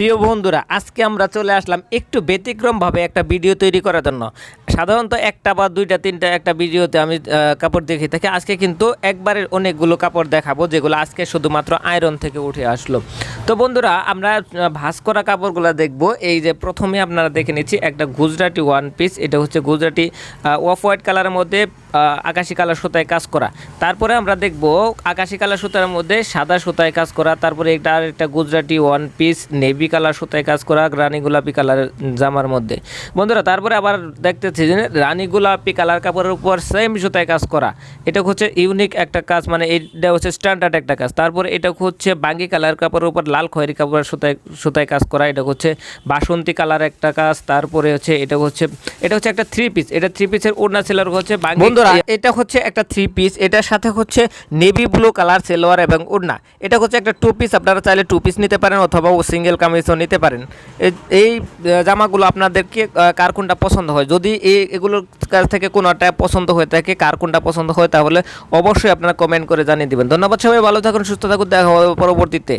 প্রিয় বন্ধুরা, আজকে আমরা চলে আসলাম একটু ব্যতিক্রমভাবে একটা ভিডিও তৈরি করার জন্য। সাধারণত একটা বা দুইটা, তিনটা একটা ভিডিওতে আমি কাপড় দেখে থাকি। আজকে কিন্তু একবারের অনেকগুলো কাপড় দেখাবো, যেগুলো আজকে শুধুমাত্র আয়রন থেকে উঠে আসলো। তো বন্ধুরা, আমরা ভাঁজ করা কাপড়গুলো দেখব। এই যে প্রথমে আপনারা দেখে নিচ্ছি একটা গুজরাটি ওয়ান পিস এটা হচ্ছে গুজরাটি অফ হোয়াইট কালারের মধ্যে আকাশি কালার সুতায় কাজ করা। তারপরে আমরা দেখব আকাশি কালার সুতার মধ্যে সাদা সুতায় কাজ করা। তারপরে এটা আর একটা Gujarati one piece navy colour সুতায় কাজ করা, রানী গোলাপি কালার জামার মধ্যে। বন্ধুরা, তারপরে আবার দেখতেছি যে রানী গোলাপি কালার কাপড়ের উপর সেম সুতায় কাজ করা। এটা হচ্ছে ইউনিক একটা কাজ মানে এটা হচ্ছে স্ট্যান্ডার্ড একটা কাজ। তারপরে এটা হচ্ছে বাঙ্গি কালার কাপড়ের উপর লাল খয়েরি কাপড়ের সুতায় সুতায় কাজ করা, এটা হচ্ছে বাসন্তী কালার একটা কাজ। তারপরে হচ্ছে এটা হচ্ছে এটা হচ্ছে একটা থ্রি পিস এটা থ্রি পিসের ওড়না সেলার হচ্ছে বন্ধুরা, এটা হচ্ছে একটা থ্রি পিস এটার সাথে হচ্ছে নেভি ব্লু কালার সেলোয়ার এবং ওড়না। এটা হচ্ছে একটা টু পিস আপনারা চাইলে টু পিস নিতে পারেন অথবা সিঙ্গেল কামিজও নিতে পারেন। এই জামাগুলো আপনাদেরকে কার কোনটা পছন্দ হয়? যদি এই এগুলোর কাছ থেকে কোনোটা পছন্দ হয়ে থাকে, কার কোনটা পছন্দ হয়, তাহলে অবশ্যই আপনারা কমেন্ট করে জানিয়ে দেবেন। ধন্যবাদ সবাই, ভালো থাকুন, সুস্থ থাকুন, দেখা হবে পরবর্তীতে।